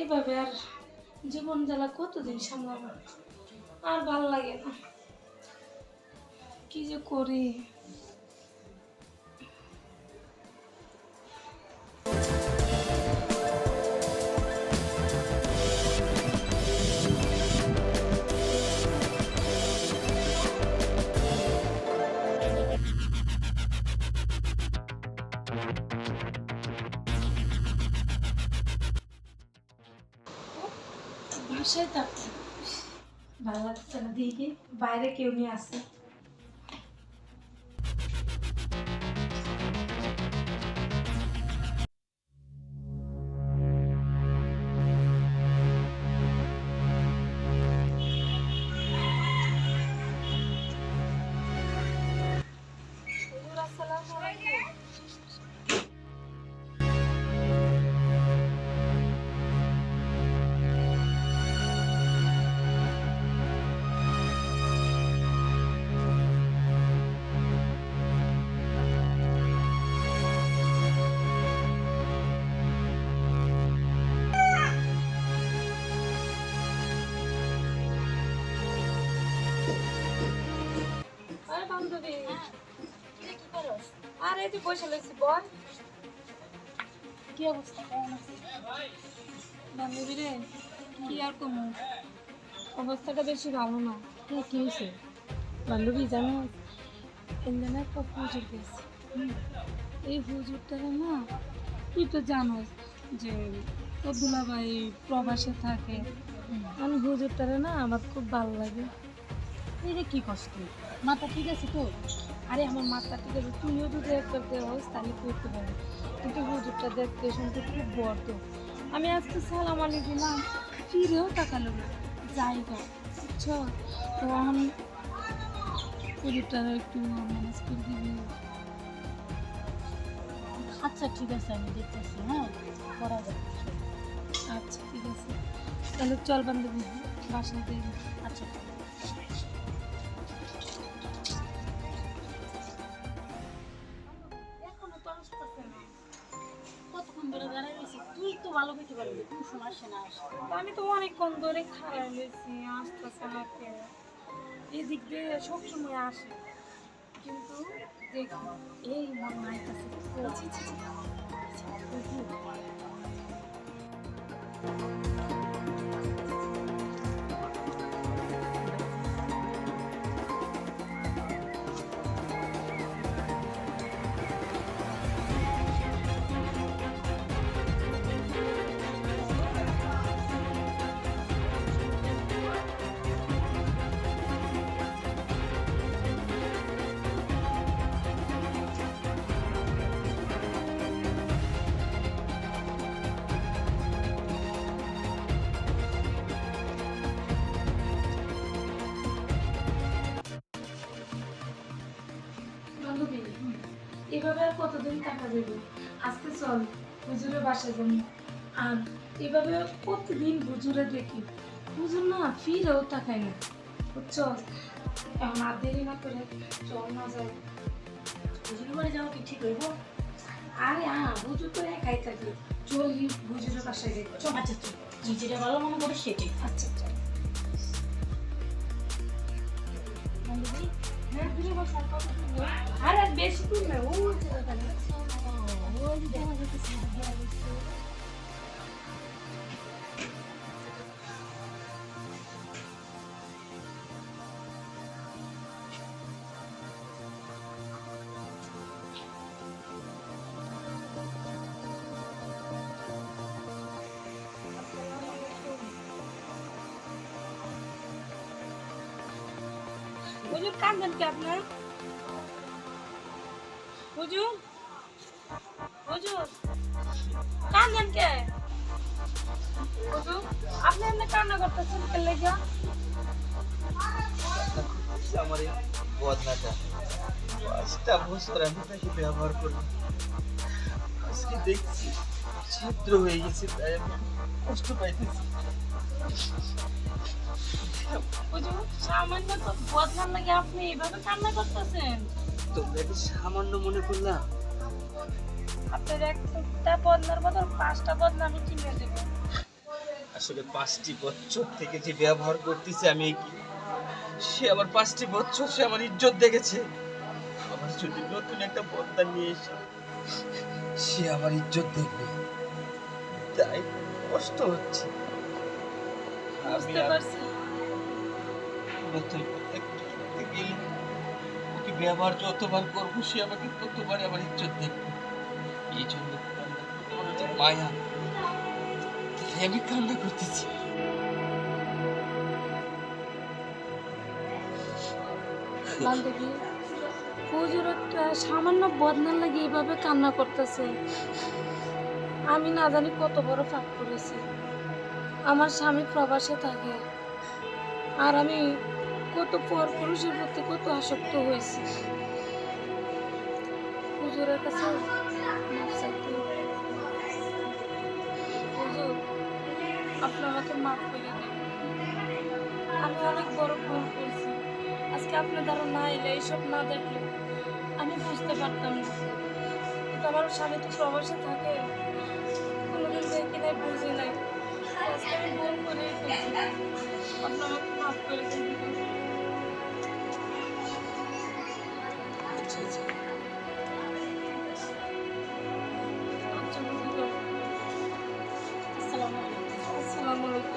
এইভাবে আর জীবন জ্বালা কতদিন সামলাবো? আর ভালো লাগে না। কি যে করি? বাসায় থাকতে ভালো লাগছে না দিকে বাইরে কেউ নিয়ে আসে? আরে, তুই বসে লাগছি বল। কি অবস্থা? বান্ধবী রে, কি আর অবস্থাটা বেশি ভালো না। কে হয়েছে? বান্ধবী, জানো ইন্ডিয়ান একটা হুজুর গেছে। এই হুজুরটারে না, তুই তো জানোস যে তোর দুলাভাই প্রবাসে থাকে। আমি হুজুরটারে না আমার খুব ভালো লাগে। এই রে কি কষ্ট মাথা ঠিক আছে তো? আরে আমার মাথা ঠিক আছে তুইও যদি একটা দেওয়াস তাহলে করতে পারি কিন্তু হুজুরটা দেখতে শুনতে খুব বড় আমি আজকে সালাম আলি দিলাম। ফিরেও তাকালো? না জায়গা বুঝছ? তো আমি হুজুরটারে একটু ম্যানেজ করে দিবি আচ্ছা ঠিক আছে, আমি দেখতেছি হ্যাঁ? করা যাবে আচ্ছা ঠিক আছে। তাহলে চল বান্ধবী বাসায় যাই। আচ্ছা। ভালো করতে পারবি না আসে আমি তো অনেকক্ষণ ধরে খারাপ হয়েছি আসতেছে না কে এদিক দিয়ে সবসময় আসে। কিন্তু এই মন ছি, এভাবে আর কতদিন টাকা দেবে আজকে চল হুজুরের বাসা যাব আর এভাবে প্রতিদিন হুজুরে দেখি। হুজুর না ফিরেও তাকায় না। বুঝছ এখন আর দেরি না করে চল না যাই। হুজুর বাড়ি যাওয়া কি ঠিক হইব? আরে হ্যাঁ হুজুর তো একাই থাকে। চল হুজুরের বাসায় যাই। চল। আচ্ছা তুই যেটা ভালো মনে করিস সেটাই আচ্ছা চল। আরে বেশি না ও জায়গাটা না। ওই যে দেখা যাইতেছে, দেখা যাইতেছে। হুজুর কান্দেন কি আপনার হুজুর হুজুর কান্দেন কে হুজুর আপনি এমনি কান্না করতেছেন কে লেগে আমার এই বদনাটা পাঁচটা বছর আমি তাকে ব্যবহার করি আজকে দেখছি ছিদ্র হয়ে গেছে তাই আমি কষ্ট পাইতেছি হুজুর সামান্য তো বদনাম লাগে আপনি এইভাবে কান্না করতেছেন? তোমরা কি সামান্য মনে করলাম আপনার একটা বদনার বদল পাঁচটা বদনা আমি কিনে দেবো। আসলে পাঁচটি বছর থেকে যে ব্যবহার করতেছে আমি সে আবার পাঁচটি বছর সে আমার ইজ্জত দেখেছে। আমার যদি নতুন একটা বদলা নিয়ে এসে সে আমার ইজ্জত দেখবে তাই কষ্ট হচ্ছে। বুঝতে পারছি। নতুন করতে। করতে গেলে ওকে ব্যবহার যতবার করব, সে আমাকে ততবার আমার ইজ্জত দেখবে। এই জন্য আমার যে মায়া। আমি কান্না করতেছি। বান্ধবী, হুজুর একটা সামান্য বদনার লাগে এইভাবে কান্না করতেছে। আমি না জানি কত বড় পাপ করেছি। আমার স্বামী প্রবাসে থাকে। আর আমি কত পর পুরুষের প্রতি কত আসক্ত হয়েছি। হুজুরের কাছে মাপ চাইতে হবে। আপনি আমাকে মাফ করে দিন। আমি অনেক বড় ভুল করছি। আজকে আপনার দ্বারা না এলে এইসব না দেখলে আমি বুঝতে পারতাম না। কিন্তু স্বামী তো প্রবাসে থাকে। কোনোদিন দেখি নাই, বুঝি নাই। আজকে আমি ভুল করেই ফেলছি। আপনি আমাকে মাফ করে দিন। 妈妈。